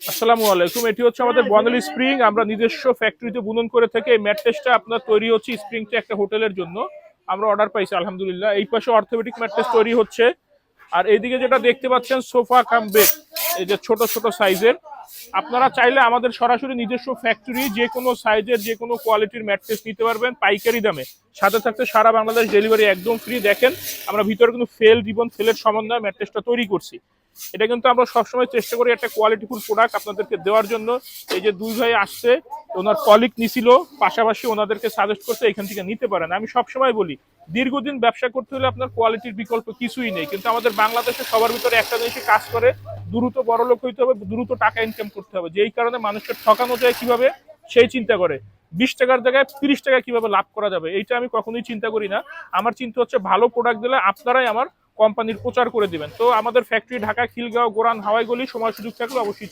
আসসালামু আলাইকুম, এটি হচ্ছে আমাদের বনালি স্প্রিং। আমরা নিজস্ব ফ্যাক্টরিতে বুনন করে থেকে এই ম্যাট্রেসটা আপনার তৈরি হচ্ছে স্প্রিংটা একটা হোটেলের জন্য। আমরা অর্ডার পাইছি, আলহামদুলিল্লাহ। এই পাশে অর্থোপেডিক ম্যাট্রেস তৈরি হচ্ছে। আর এইদিকে যেটা দেখতে পাচ্ছেন, সোফা কাম বেড, এই যে ছোট ছোট সাইজের। আপনারা চাইলে আমাদের সরাসরি নিজস্ব ফ্যাক্টরি যে কোনো সাইজের, যে কোনো কোয়ালিটির ম্যাট্রেস নিতে পারবেন, পাইকারি দামে। সাথে থাকতে সারা বাংলাদেশ ডেলিভারি একদম ফ্রি দেখেন, আমরা ভিতরে কিন্তু ফেল রিবন ফেলের সমন্বয়ে ম্যাট্রেসটা তৈরি করছি। এটা কিন্তু আমরা সবসময় চেষ্টা করি একটা কোয়ালিটিফুল প্রোডাক্ট আপনাদেরকে দেওয়ার জন্য। এই যে দুই ভাই আসছে, ওনার কলিগ নিছিল, পাশাপাশি ওনাদেরকে সাজেস্ট করতে এখান থেকে নিতে পারেন। আমি সবসময় বলি, দীর্ঘদিন ব্যবসা করতে হলে আপনার কোয়ালিটির বিকল্প কিছুই নেই। কিন্তু আমাদের বাংলাদেশে সবার ভিতরে একটা জিনিসই কাজ করে, দ্রুত বড় লোক হইতে হবে, দ্রুত টাকা ইনকাম করতে হবে। যেই কারণে মানুষকে ঠকানো যায় কীভাবে, সেই চিন্তা করে। বিশ টাকার জায়গায় তিরিশ টাকা কীভাবে লাভ করা যাবে, এইটা আমি কখনোই চিন্তা করি না। আমার চিন্তা হচ্ছে ভালো প্রোডাক্ট দিলে আপনারাই আমার কোম্পানির প্রচার করে দিবেন। তো আমাদের ফ্যাক্টরি ঢাকা, খিলগাঁও, গোরান, হাওয়াই গলি সময় সুযোগ থাকলে অবশ্যই